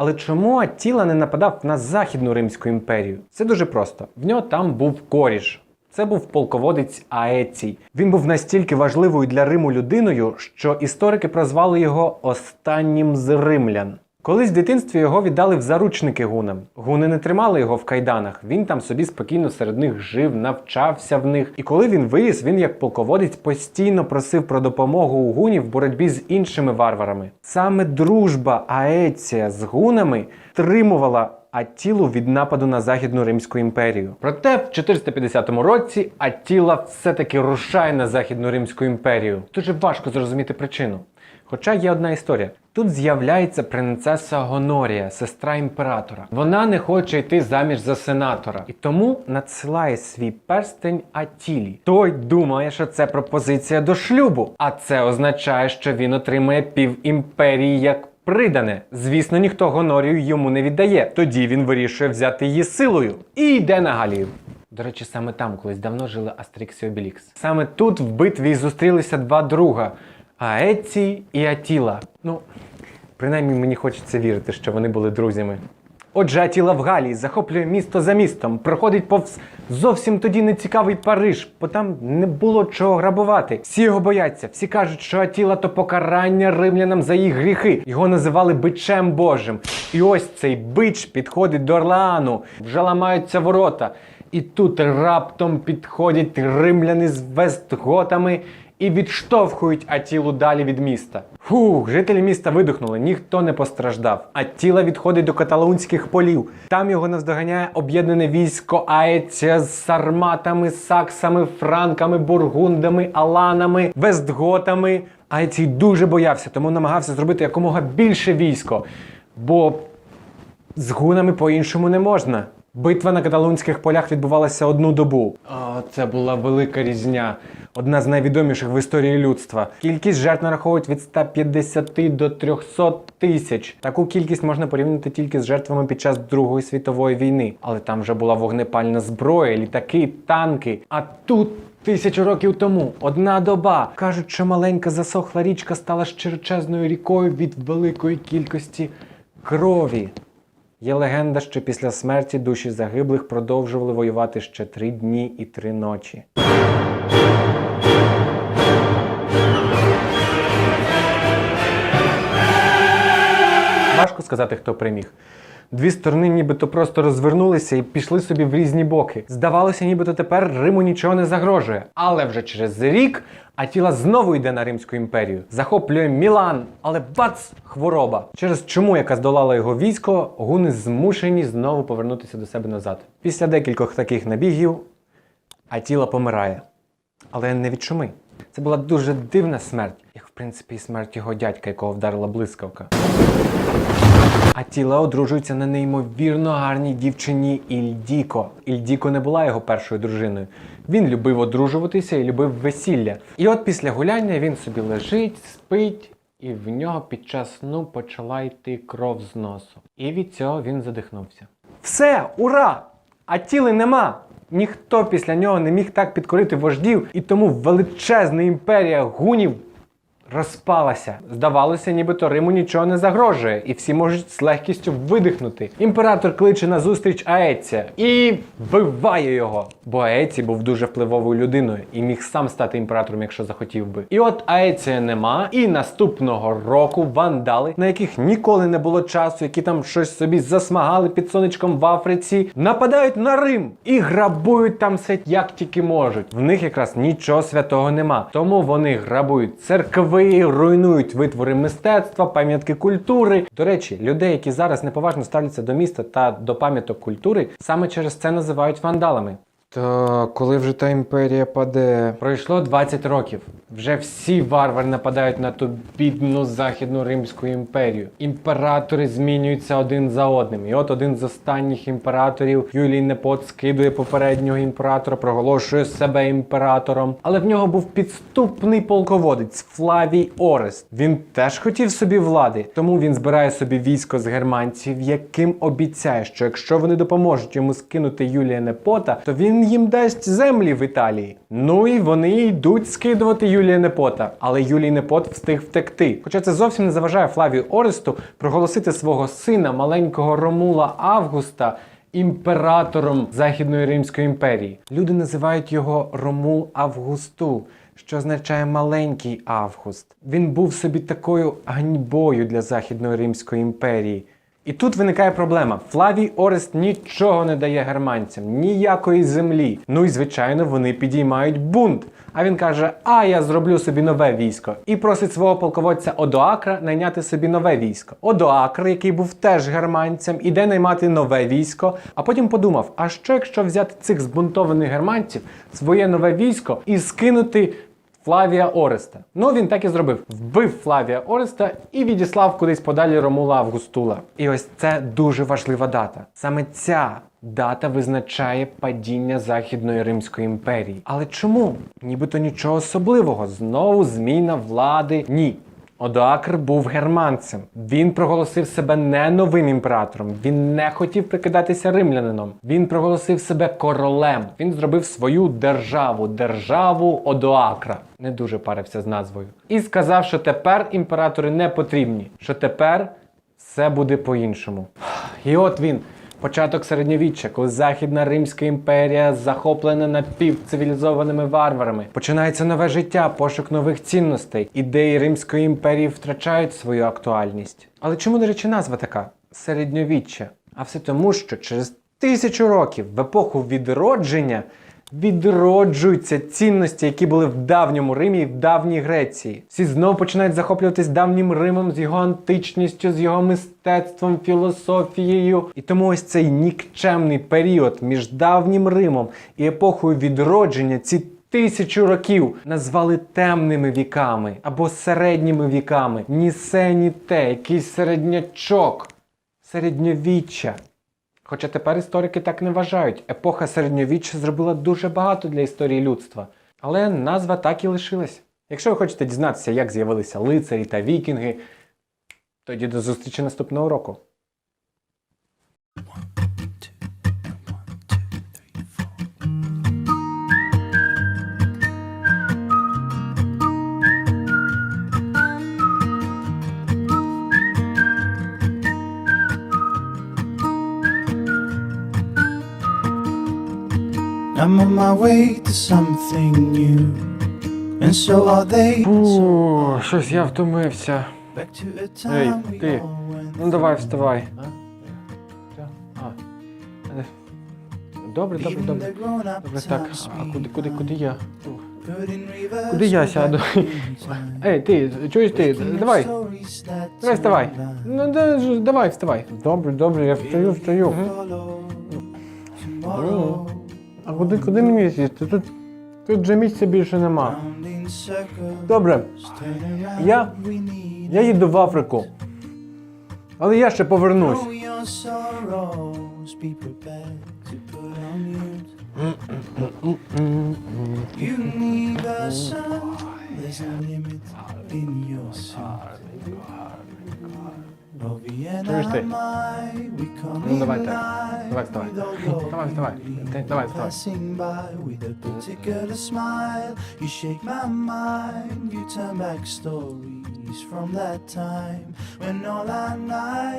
Але чому Аттіла не нападав на Західну Римську імперію? Це дуже просто. В нього там був коріш. Це був полководець Аецій. Він був настільки важливою для Риму людиною, що історики прозвали його останнім з римлян. Колись в дитинстві його віддали в заручники гунам. Гуни не тримали його в кайданах. Він там собі спокійно серед них жив, навчався в них. І коли він виріс, він як полководець постійно просив про допомогу у гунів в боротьбі з іншими варварами. Саме дружба Аеція з гунами стримувала Аттілу від нападу на Західну Римську імперію. Проте в 450 році Аттіла все-таки рушає на Західну Римську імперію. Дуже важко зрозуміти причину. Хоча є одна історія. Тут з'являється принцеса Гонорія, сестра імператора. Вона не хоче йти заміж за сенатора і тому надсилає свій перстень Атілі. Той думає, що це пропозиція до шлюбу, а це означає, що він отримає пів імперії як придане. Звісно, ніхто Гонорію йому не віддає. Тоді він вирішує взяти її силою і йде на Галію. До речі, саме там колись давно жили Астрікс і Обілікс. Саме тут в битві зустрілися два друга Аецій і Атіла. Ну, принаймні мені хочеться вірити, що вони були друзями. Отже, Атіла в Галії захоплює місто за містом, проходить повз зовсім тоді нецікавий Париж, бо там не було чого грабувати. Всі його бояться, всі кажуть, що Атіла то покарання римлянам за їх гріхи. Його називали бичем Божим. І ось цей бич підходить до Орлеану, вже ламаються ворота. І тут раптом підходять римляни з вестготами і відштовхують Атілу далі від міста. Фух, жителі міста видихнули, ніхто не постраждав. Аттіла відходить до каталунських полів. Там його наздоганяє об'єднане військо Аеція з сарматами, саксами, франками, бургундами, аланами, вестготами. Аецій дуже боявся, тому намагався зробити якомога більше військо. Бо з гунами по-іншому не можна. Битва на каталунських полях відбувалася одну добу. О, це була велика різня. Одна з найвідоміших в історії людства. Кількість жертв нараховують від 150 до 300 тисяч. Таку кількість можна порівняти тільки з жертвами під час Другої світової війни. Але там вже була вогнепальна зброя, літаки, танки. А тут. Тисячу років тому одна доба. Кажуть, що маленька засохла річка стала широчезною рікою від великої кількості крові. Є легенда, що після смерті душі загиблих продовжували воювати ще три дні і три ночі. Важко сказати, хто переміг. Дві сторони нібито просто розвернулися і пішли собі в різні боки. Здавалося, нібито тепер Риму нічого не загрожує. Але вже через рік Атіла знову йде на Римську імперію, захоплює Мілан, але бац! Хвороба. Через чому, яка здолала його військо, гуни змушені знову повернутися до себе назад. Після декількох таких набігів Атіла помирає. Але не від чуми. Це була дуже дивна смерть, як в принципі смерть його дядька, якого вдарила блискавка. Атіла одружується на неймовірно гарній дівчині Ільдіко. Ільдіко не була його першою дружиною. Він любив одружуватися і любив весілля. І от після гуляння він собі лежить, спить, і в нього під час сну почала йти кров з носу. І від цього він задихнувся. Все, ура! Атіли нема! Ніхто після нього не міг так підкорити вождів, і тому величезна імперія гунів розпалася. Здавалося, нібито Риму нічого не загрожує, і всі можуть з легкістю видихнути. Імператор кличе на зустріч Аеція і вбиває його. Бо Аецій був дуже впливовою людиною і міг сам стати імператором, якщо захотів би. І от Аеція нема, і наступного року вандали, на яких ніколи не було часу, які там щось собі засмагали під сонечком в Африці, нападають на Рим і грабують там все як тільки можуть. В них якраз нічого святого нема. Тому вони грабують церкви, руйнують витвори мистецтва, пам'ятки культури. До речі, людей, які зараз неповажно ставляться до міста та до пам'яток культури, саме через це називають вандалами. Та коли вже та імперія паде? Пройшло 20 років. Вже всі варвари нападають на ту бідну західну римську імперію. Імператори змінюються один за одним. І от один з останніх імператорів Юлій Непот скидує попереднього імператора, проголошує себе імператором. Але в нього був підступний полководець Флавій Орест. Він теж хотів собі влади, тому він збирає собі військо з германців, яким обіцяє, що якщо вони допоможуть йому скинути Юлія Непота, то він він їм дасть землі в Італії. Ну і вони йдуть скидувати Юлія Непота. Але Юлій Непот встиг втекти. Хоча це зовсім не заважає Флавію Оресту проголосити свого сина, маленького Ромула Августа, імператором Західної Римської імперії. Люди називають його Ромул Августу, що означає маленький Август. Він був собі такою ганьбою для Західної Римської імперії. І тут виникає проблема. Флавій Орест нічого не дає германцям, ніякої землі. Ну і звичайно, вони підіймають бунт. А він каже: А я зроблю собі нове військо. І просить свого полководця Одоакра найняти собі нове військо. Одоакр, який був теж германцем, іде наймати нове військо. А потім подумав: а що якщо взяти цих збунтованих германців, своє нове військо і скинути Флавія Ореста. Ну він так і зробив. Вбив Флавія Ореста і відіслав кудись подалі Ромула Августула. І ось це дуже важлива дата. Саме ця дата визначає падіння Західної Римської імперії. Але чому? Нібито нічого особливого. Знову зміна влади. Ні. Одоакр був германцем. Він проголосив себе не новим імператором. Він не хотів прикидатися римлянином. Він проголосив себе королем. Він зробив свою державу, державу Одоакра. Не дуже парився з назвою. І сказав, що тепер імператори не потрібні, що тепер все буде по-іншому. І от він. Початок середньовіччя, коли Західна Римська імперія захоплена напівцивілізованими варварами. Починається нове життя, пошук нових цінностей. Ідеї Римської імперії втрачають свою актуальність. Але чому, до речі, назва така середньовіччя? А все тому, що через тисячу років в епоху відродження відроджуються цінності, які були в давньому Римі і в давній Греції. Всі знову починають захоплюватись давнім Римом з його античністю, з його мистецтвом, філософією. І тому ось цей нікчемний період між давнім Римом і епохою відродження ці. Тисячу років назвали темними віками або середніми віками. Ні се, ні те, якийсь середнячок, середньовіччя. Хоча тепер історики так не вважають. Епоха середньовіччя зробила дуже багато для історії людства. Але назва так і лишилась. Якщо ви хочете дізнатися, як з'явилися лицарі та вікінги, тоді до зустрічі наступного року. I'm on my way to something new, and so are they. Фу, щось я втомився. Back to a Ей, time we ти. all went Ну давай, вставай. А? Е, Добре, добре, добре. Добре, так. times А куди, куди, куди я? Put in reverse Куди я сяду? time. Ей, ти, чуєш ти? Давай. stories that Давай, вставай. Ну, да, ж- давай, вставай. Добре, добре, я встаю, встаю. Follow tomorrow. А куди, куди мені сісти? Тут, тут же місця більше нема. Добре, Я- я їду в Африку. Але я ще повернусь. You need the sun, there's no limit in your suit. Thursday. No dawaj tak. Dawaj, dawaj. Dawaj, dawaj. Ten, dawaj, with a particular smile, you shake my mind. You turn back stories from that time when all I night.